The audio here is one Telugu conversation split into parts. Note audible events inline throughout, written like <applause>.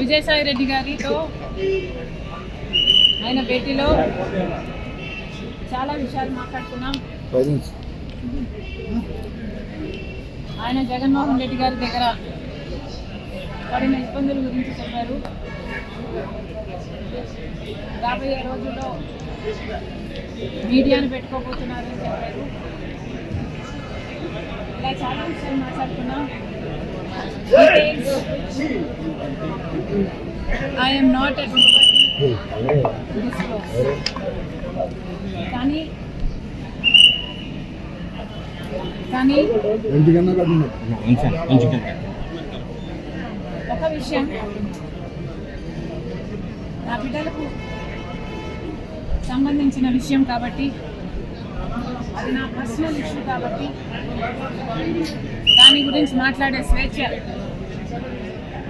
విజయసాయి రెడ్డి గారితో ఆయన భేటీలో చాలా విషయాలు మాట్లాడుకున్నాం. ఆయన జగన్మోహన్ రెడ్డి గారి దగ్గర పడిన ఇబ్బందుల గురించి చెప్పారు. రాబోయే రోజుల్లో మీడియాను పెట్టుకోబోతున్నారని చెప్పారు. ఇలా చాలా విషయాలు మాట్లాడుకున్నాం. ఐ ఎమ్ నాట్ ఎట్ కానీ కానీ ఒక విషయం. నా బిడ్డలకు సంబంధించిన విషయం కాబట్టి అది నా పర్సనల్ ఇష్యూ కాబట్టి దాని గురించి మాట్లాడే స్వేచ్ఛ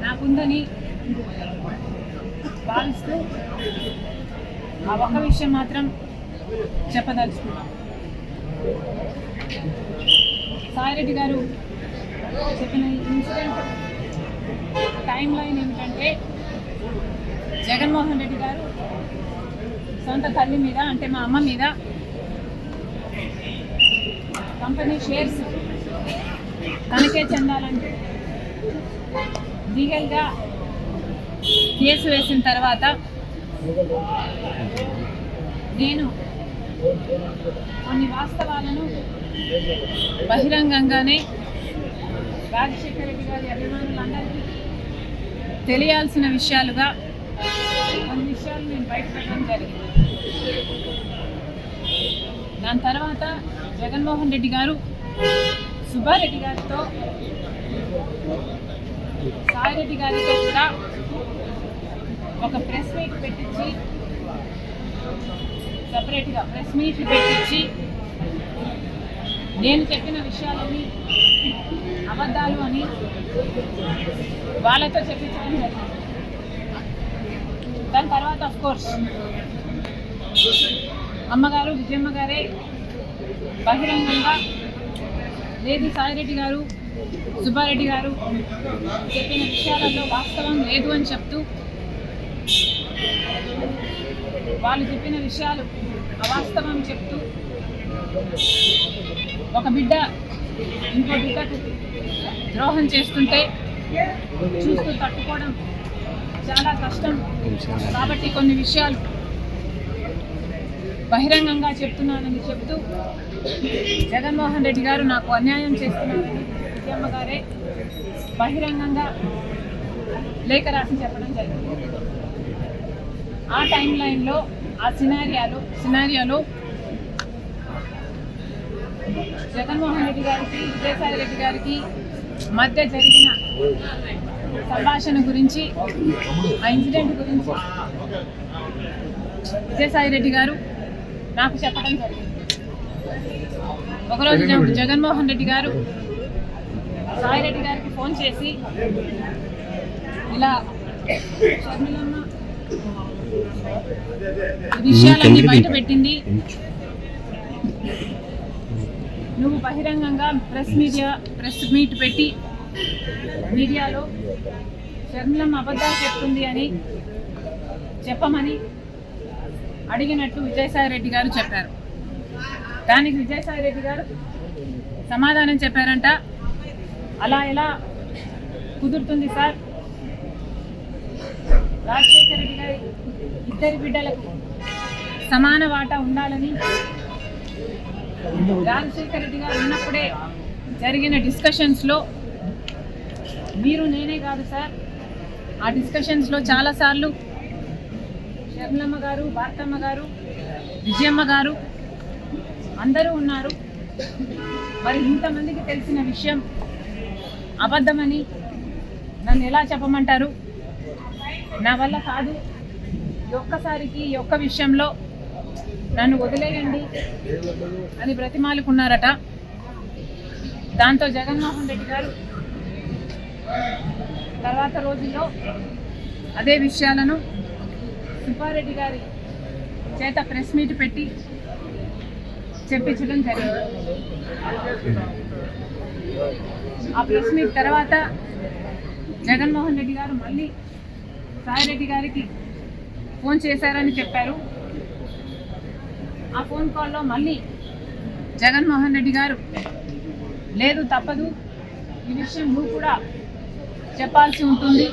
నాకుందని భావిస్తూ ఆ ఒక్క విషయం మాత్రం చెప్పదలుచుకున్నాం. సాయిరెడ్డి గారు చెప్పిన ఇన్సిడెంట్ టైం లైన్ ఏమిటంటే జగన్మోహన్ రెడ్డి గారు సొంత తల్లి మీద అంటే మా అమ్మ మీద కంపెనీ షేర్స్ తనకే చెందాలంటే లీగల్గా కేసు వేసిన తర్వాత నేను కొన్ని వాస్తవాలను బహిరంగంగానే రాజశేఖర రెడ్డి గారి అభిమానులందరికీ తెలియాల్సిన విషయాలుగా కొన్ని విషయాలు నేను బయటపెట్టడం జరిగింది. దాని తర్వాత జగన్మోహన్ రెడ్డి గారు సుబ్బారెడ్డి గారితో సాయిరెడ్డి గారితో కూడా ఒక ప్రెస్ మీట్ పెట్టించి సపరేట్గా ప్రెస్ మీట్లు పెట్టించి నేను చెప్పిన విషయాలని అబద్ధాలు అని వాళ్ళతో చెప్పించడం జరిగింది. దాని తర్వాత అఫ్ కోర్స్ అమ్మగారు విజయమ్మ గారే బహిరంగంగా లేదు సాయిరెడ్డి గారు సుబ్బారెడ్డి గారు చెప్పిన విషయాలలో వాస్తవం లేదు అని చెప్తూ వాళ్ళు చెప్పిన విషయాలు అవాస్తవం చెప్తూ ఒక బిడ్డ ఇంకో బిడ్డకు ద్రోహం చేస్తుంటే చూస్తూ తట్టుకోవడం చాలా కష్టం. కాబట్టి కొన్ని విషయాలు బహిరంగంగా చెప్తున్నానని చెప్తూ జగన్మోహన్ రెడ్డి గారు నాకు అన్యాయం చేస్తున్నారని విజయమ్మ గారే బహిరంగంగా లేఖ రాసి చెప్పడం జరిగింది. ఆ టైం లైన్లో ఆ సినారియాలో సినారియాలో జగన్మోహన్ రెడ్డి గారికి విజయసాయి రెడ్డి గారికి మధ్య జరిగిన సంభాషణ గురించి ఆ ఇన్సిడెంట్ గురించి విజయసాయి రెడ్డి గారు నాకు చెప్పడం జరిగింది. ఒకరోజు జగ- జగన్మోహన్ రెడ్డి గారు సాయిరెడ్డి గారికి ఫోన్ చేసి ఇలా విషయాలన్నీ బయట పెట్టింది. నువ్వు బహిరంగంగా ప్రెస్ మీడియా ప్రెస్ మీట్ పెట్టి మీడియాలో షర్మిలమ్మ అబద్ధాలు చెప్తుంది అని చెప్పమని అడిగినట్లు విజయసాయి రెడ్డి గారు చెప్పారు. దానికి విజయసాయి రెడ్డి గారు సమాధానం చెప్పారంట. అలా ఎలా కుదురుతుంది సార్? రాజశేఖర రెడ్డి గారి ఇద్దరి బిడ్డలకు సమాన వాటా ఉండాలని రాజశేఖర రెడ్డి గారు ఉన్నప్పుడే జరిగిన డిస్కషన్స్లో మీరు నేనే కాదు సార్. ఆ డిస్కషన్స్లో చాలాసార్లు శర్మలమ్మ గారు భారతమ్మ గారు విజయమ్మ గారు అందరూ ఉన్నారు. మరి ఇంతమందికి తెలిసిన విషయం అబద్ధమని నన్ను ఎలా చెప్పమంటారు? నా వల్ల కాదు. ఒక్కసారికి ఒక్క విషయంలో నన్ను వదిలేయండి అని బ్రతిమాలుకున్నారట. దాంతో జగన్మోహన్ రెడ్డి గారు తర్వాత రోజుల్లో అదే విషయాలను సుబ్బారెడ్డి గారి చేత ప్రెస్ మీట్ పెట్టి చెప్పించడం జరిగింది. ఆ ప్రెస్ మీట్ తర్వాత జగన్మోహన్ రెడ్డి గారు మళ్ళీ సాయిరెడ్డి గారికి ఫోన్ చేశారని చెప్పారు. ఆ ఫోన్ కాల్లో మళ్ళీ జగన్మోహన్ రెడ్డి గారు లేదు తప్పదు. ఈ విషయం నువ్వు కూడా చెప్పాల్సి ఉంటుంది.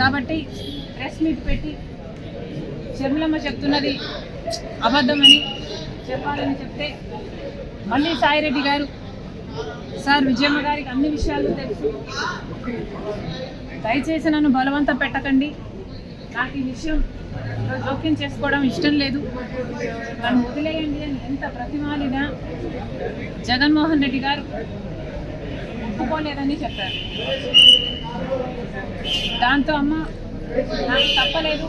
కాబట్టి ప్రెస్ మీట్ పెట్టి షర్మిలమ్మ చెప్తున్నది అబద్ధమని చెప్పాలని చెప్తే మళ్ళీ సాయిరెడ్డి గారు సార్ విజయమ్మ గారికి అన్ని విషయాలు తెలుసు. దయచేసి నన్ను బలవంతం పెట్టకండి. నాకు ఈ విషయం జోక్యం చేసుకోవడం ఇష్టం లేదు. నన్ను వదిలేయండి అని ఎంత ప్రతిమాలినా జగన్మోహన్ రెడ్డి గారు ఒప్పుకోలేదని చెప్పారు. దాంతో అమ్మ నాకు తప్పలేదు.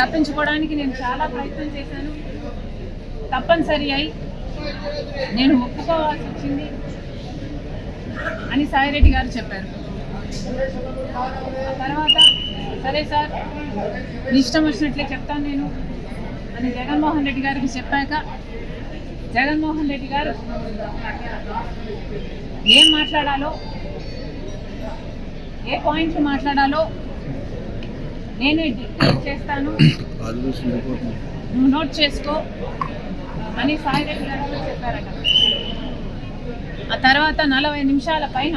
తప్పించుకోవడానికి నేను చాలా ప్రయత్నం చేశాను. తప్పనిసరి అయి నేను ఒప్పుకోవాల్సి వచ్చింది అని సాయిరెడ్డి గారు చెప్పారు. తర్వాత సరే సార్ ఇష్టం వచ్చినట్లే చెప్తాను నేను అని జగన్మోహన్ రెడ్డి గారికి చెప్పాక జగన్మోహన్ రెడ్డి గారు ఏం మాట్లాడాలో ఏ పాయింట్లు మాట్లాడాలో నేనే డిక్టేట్ చేస్తాను. <coughs> నువ్వు నోట్ చేసుకో. అని సాయిరెడ్డి గారు కూడా చెప్పారట. ఆ తర్వాత నలభై నిమిషాల పైన.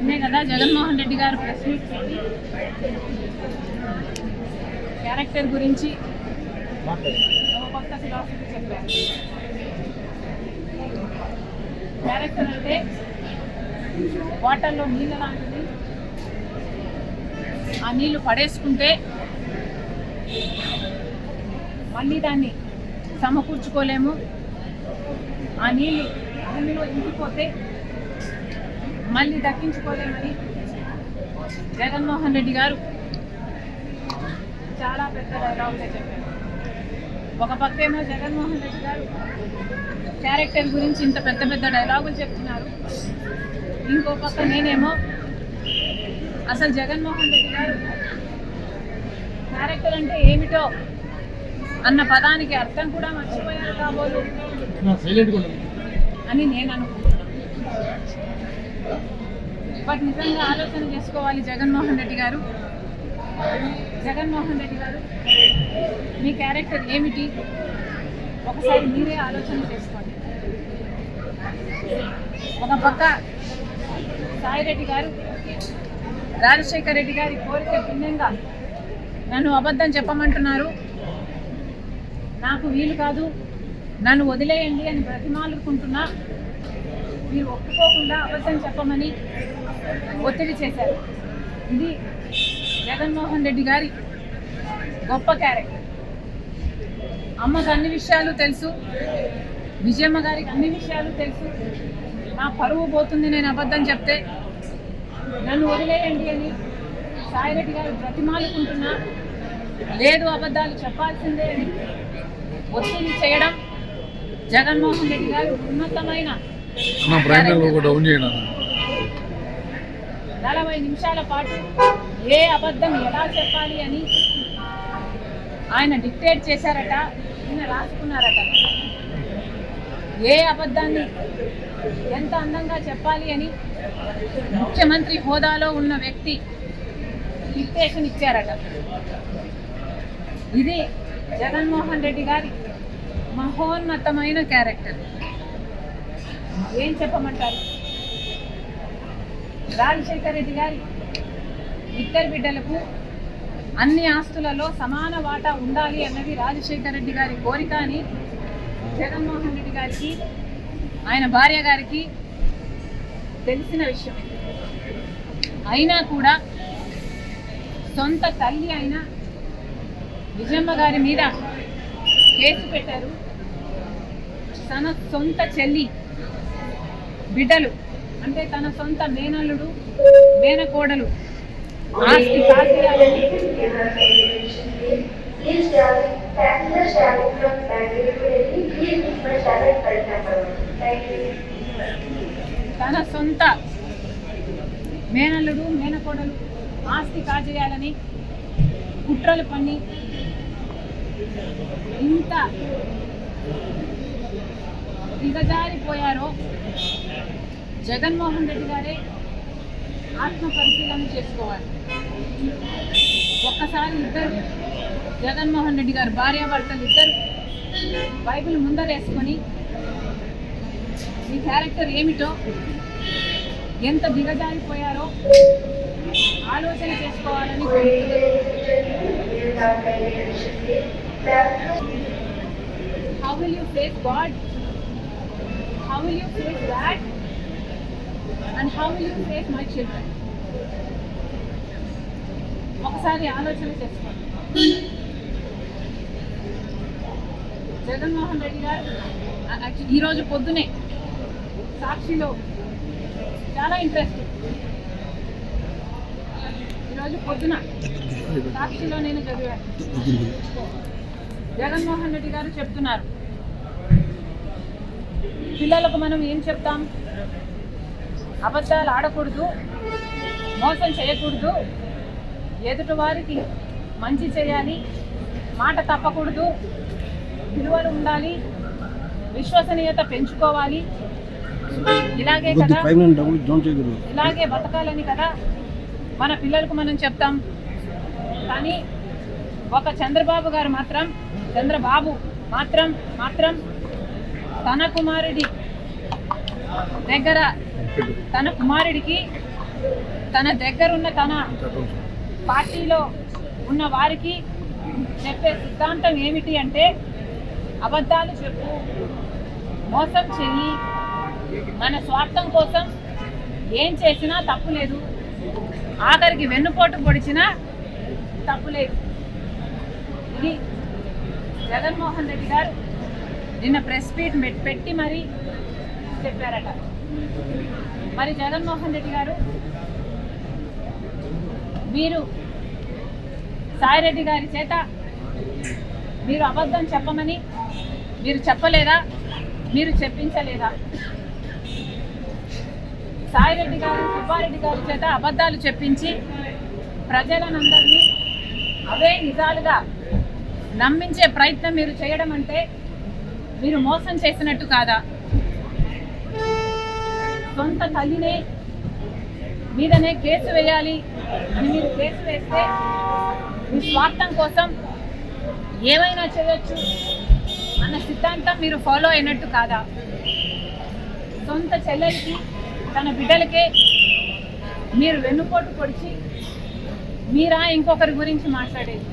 ఇన్నే కదా జగన్మోహన్ రెడ్డి గారు ప్రెస్ మీట్ క్యారెక్టర్ గురించి ఒక కొత్త ఫిలాసఫీ చెప్పారు. క్యారెక్టర్ అంటే వాటర్లో నీళ్ళ లాంటిది. ఆ నీళ్ళు పడేసుకుంటే మళ్ళీ దాన్ని సమకూర్చుకోలేము ఆ నీళ్ళు భూమిలో ఇంకిపోతే మళ్ళీ దక్కించుకోలేమని జగన్మోహన్ రెడ్డి గారు చాలా పెద్ద డైలాగులే చెప్పారు. ఒక పక్కేమో జగన్మోహన్ రెడ్డి గారు క్యారెక్టర్ గురించి ఇంత పెద్ద పెద్ద డైలాగులు చెప్తున్నారు. ఇంకో పక్క నేనేమో అసలు జగన్మోహన్ రెడ్డి గారు క్యారెక్టర్ అంటే ఏమిటో అన్న పదానికి అర్థం కూడా మర్చిపోయారు కాబోలు. అని నేను అనుకుంటున్నాను. బట్ నిజంగా ఆలోచన చేసుకోవాలి జగన్మోహన్ రెడ్డి గారు. జగన్మోహన్ రెడ్డి గారు మీ క్యారెక్టర్ ఏమిటి? ఒకసారి మీరే ఆలోచన చేసుకోండి. ఒక పక్క సాయిరెడ్డి గారు రాజశేఖర్ రెడ్డి గారి కోరిక భిన్నంగా నన్ను అబద్ధం చెప్పమంటున్నారు. నాకు వీలు కాదు. నన్ను వదిలేయండి అని బ్రతిమాలుకుంటున్నా. మీరు ఒప్పుకోకుండా అబద్ధం చెప్పమని ఒత్తిడి చేశారు. ఇది జగన్మోహన్ రెడ్డి గారి గొప్ప క్యారెక్టర్. అమ్మకు అన్ని విషయాలు తెలుసు. విజయమ్మ గారికి అన్ని విషయాలు తెలుసు. నా పరువు పోతుంది నేను అబద్ధం చెప్తే. నన్ను వదిలేయండి అని సాయిరెడ్డి గారు బ్రతిమాలుకుంటున్నా. లేదు అబద్ధాలు చెప్పాల్సిందే. అని ఒత్తిడి చేయడం జగన్మోహన్ రెడ్డి గారు ఉన్నతమైన నలభై నిమిషాల పాటు ఏ అబద్ధం ఎలా చెప్పాలి అని ఆయన డిక్టేట్ చేశారట ఈయన రాసుకున్నారట. ఏ అబద్ధాన్ని ఎంత అందంగా చెప్పాలి అని ముఖ్యమంత్రి హోదాలో ఉన్న వ్యక్తి డిక్టేషన్ ఇచ్చారట. ఇది జగన్మోహన్ రెడ్డి గారి మహోన్నతమైన క్యారెక్టర్. ఏం చెప్పమంటారు? రాజశేఖర్ రెడ్డి గారి ఇద్దరు బిడ్డలకు అన్ని ఆస్తులలో సమాన వాటా ఉండాలి అన్నది రాజశేఖర్ రెడ్డి గారి కోరిక అని జగన్మోహన్ రెడ్డి గారికి ఆయన భార్య గారికి తెలిసిన విషయమే. అయినా కూడా సొంత తల్లి అయిన విజయమ్మ గారి మీద కేసు పెట్టారు. తన సొంత చెల్లి బిడ్డలు అంటే తన సొంత మేనల్లుడు మేనకోడలు ఆస్తి తన సొంత మేనల్లుడు మేనకోడలు ఆస్తి కాజేయాలని కుట్రలు పని ఇంత దిగజారిపోయారో జగన్మోహన్ రెడ్డి గారే ఆత్మ పరిశీలన చేసుకోవాలి ఒక్కసారి ఇద్దరు జగన్మోహన్ రెడ్డి గారు భార్యాభర్తలు ఇద్దరు బైబిల్ ముందరేసుకొని మీ క్యారెక్టర్ ఏమిటో ఎంత దిగజారిపోయారో ఆలోచన చేసుకోవాలని కోరుతున్నాను. How will you face God? How will you face that? And how will you face my children? ఒకసారి ఆలోచన చేసుకోండి జగన్మోహన్ రెడ్డి గారు ఆ- యాక్చువల్లీ ఈరోజు పొద్దునే సాక్షిలో చాలా ఇంట్రెస్ట్ ఈరోజు పొద్దున సాక్షిలో నేను చదివాను జగన్మోహన్ రెడ్డి గారు చెప్తున్నారు. పిల్లలకు మనం ఏం చెప్తాం? అబద్ధాలు ఆడకూడదు మోసం చేయకూడదు ఎదుటి వారికి మంచి చేయాలి మాట తప్పకూడదు విలువలు ఉండాలి విశ్వసనీయత పెంచుకోవాలి. ఇలాగే కదా ఇలాగే బతకాలని కదా మన పిల్లలకు మనం చెప్తాం. కానీ ఒక చంద్రబాబు గారు మాత్రం చంద్రబాబు మాత్రం మాత్రం తన కుమారుడి దగ్గర తన కుమారుడికి తన దగ్గరున్న తన పార్టీలో ఉన్న వారికి చెప్పే సిద్ధాంతం ఏమిటి అంటే అబద్ధాలు చెప్పు మోసం చెయ్యి మన స్వార్థం కోసం ఏం చేసినా తప్పు లేదు ఆఖరికి వెన్నుపోటు పొడిచినా తప్పు లేదు. ఇది జగన్మోహన్ రెడ్డి గారు నిన్న ప్రెస్ మీట్ పెట్టి మరీ చెప్పారట. మరి జగన్మోహన్ రెడ్డి గారు మీరు సాయిరెడ్డి గారి చేత మీరు అబద్ధం చెప్పమని మీరు చెప్పలేదా? మీరు చెప్పించలేదా? సాయిరెడ్డి గారు సుబ్బారెడ్డి గారి చేత అబద్ధాలు చెప్పించి ప్రజలనందరినీ అవే నిజాలుగా నమ్మించే ప్రయత్నం మీరు చేయడం అంటే మీరు మోసం చేసినట్టు కాదా? సొంత తల్లినే మీదనే కేసు వేయాలి అని మీరు కేసు వేస్తే మీ స్వార్థం కోసం ఏమైనా చేయొచ్చు అన్న సిద్ధాంతం మీరు ఫాలో అయినట్టు కాదా? సొంత చెల్లెలకి తన బిడ్డలకే మీరు వెన్నుపోటు పొడిచి మీరా ఇంకొకరి గురించి మాట్లాడేది?